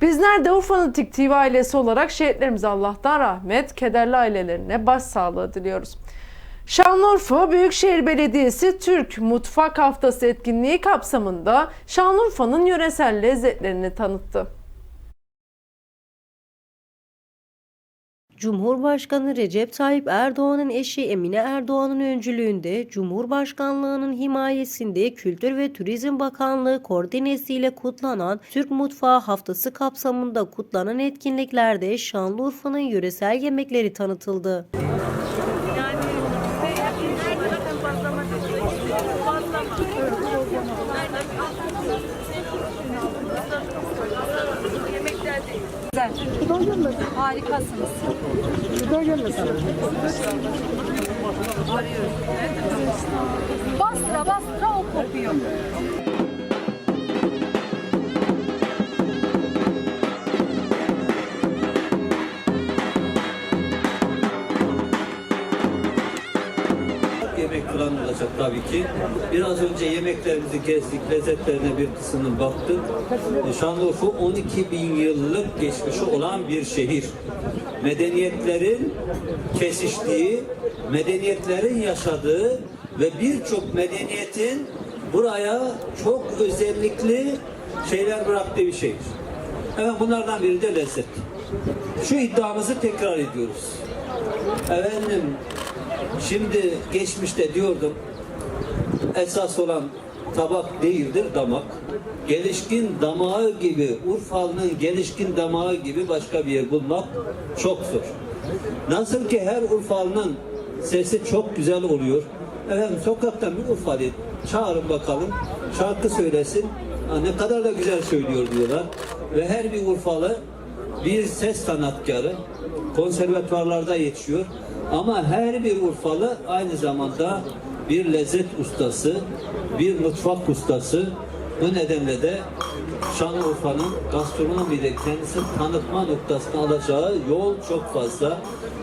Bizler de Urfa'nın TV ailesi olarak şehitlerimize Allah'tan rahmet, kederli ailelerine başsağlığı diliyoruz. Şanlıurfa Büyükşehir Belediyesi Türk Mutfak Haftası etkinliği kapsamında Şanlıurfa'nın yöresel lezzetlerini tanıttı. Cumhurbaşkanı Recep Tayyip Erdoğan'ın eşi Emine Erdoğan'ın öncülüğünde Cumhurbaşkanlığının himayesinde Kültür ve Turizm Bakanlığı koordinesiyle kutlanan Türk Mutfağı Haftası kapsamında kutlanan etkinliklerde Şanlıurfa'nın yöresel yemekleri tanıtıldı. Güzel. Harikasınız. Bastıra bastıra o kopuyor. Yemek falan olacak tabii ki. Biraz önce yemeklerimizi gezdik, lezzetlerine bir kısmını baktık. E, Şanlıurfa 12 bin yıllık geçmişi olan bir şehir. Medeniyetlerin kesiştiği, medeniyetlerin yaşadığı ve birçok medeniyetin buraya çok özellikli şeyler bıraktığı bir şehir. Hemen bunlardan biri de lezzet. Şu iddiamızı tekrar ediyoruz. Efendim Şimdi geçmişte diyordum esas olan tabak değildir damak. Gelişkin damağı gibi Urfalı'nın gelişkin damağı gibi başka bir yer bulmak çok zor. Nasıl ki her Urfalı'nın sesi çok güzel oluyor. Efendim sokaktan bir Urfalı çağırın bakalım şarkı söylesin. Ne kadar da güzel söylüyor diyorlar. Ve her bir Urfalı bir ses sanatkarı konservatuvarlarda yetişiyor. Ama her bir Urfalı aynı zamanda bir lezzet ustası, bir mutfak ustası. Bu nedenle de Şanlıurfa'nın gastronomide kendisini tanıtma noktasına alacağı yol çok fazla.